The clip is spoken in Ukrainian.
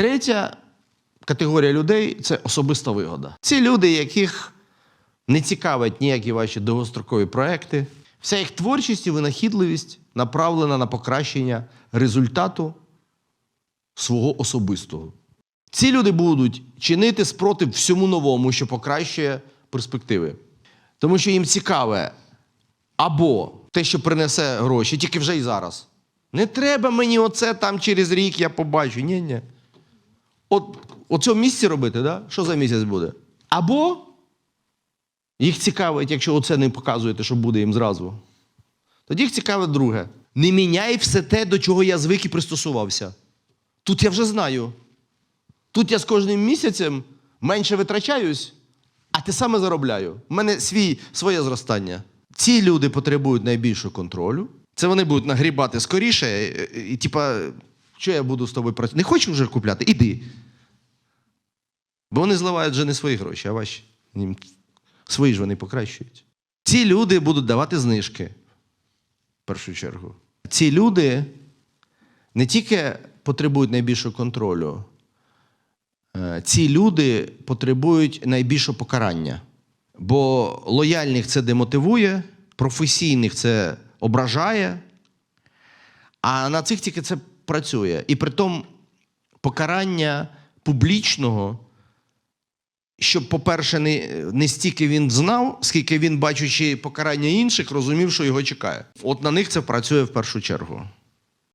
Третя категорія людей це особиста вигода. Ці люди, яких не цікавять ніякі ваші довгострокові проекти. Вся їх творчість і винахідливість направлена на покращення результату свого особистого. Ці люди будуть чинити спротив всьому новому, що покращує перспективи. Тому що їм цікаве або те, що принесе гроші, тільки вже і зараз. Не треба мені оце там через рік я побачу. Ні, ні. От цьому місці робити, да? що за місяць буде? Або їх цікавить, якщо оце не показуєте, що буде їм зразу. Тоді їх цікавить друге. Не міняй все те, до чого я звик і пристосувався. Тут я вже знаю. Тут я з кожним місяцем менше витрачаюсь, а те саме заробляю. У мене свій, своє зростання. Ці люди потребують найбільшого контролю. Це вони будуть нагрібати скоріше, і, і, типа, що я буду з тобою працювати? Не хочу вже купляти? Іди. Бо вони зливають вже не свої гроші, а ваші. Свої ж вони покращують. Ці люди будуть давати знижки. В першу чергу. Ці люди не тільки потребують найбільшого контролю, е, ці люди потребують найбільшого покарання. Бо лояльних це демотивує, професійних це ображає, а на цих тільки це працює. І при тому покарання публічного, щоб, по-перше, не, не стільки він знав, скільки він, бачучи покарання інших, розумів, що його чекає. От на них це працює в першу чергу.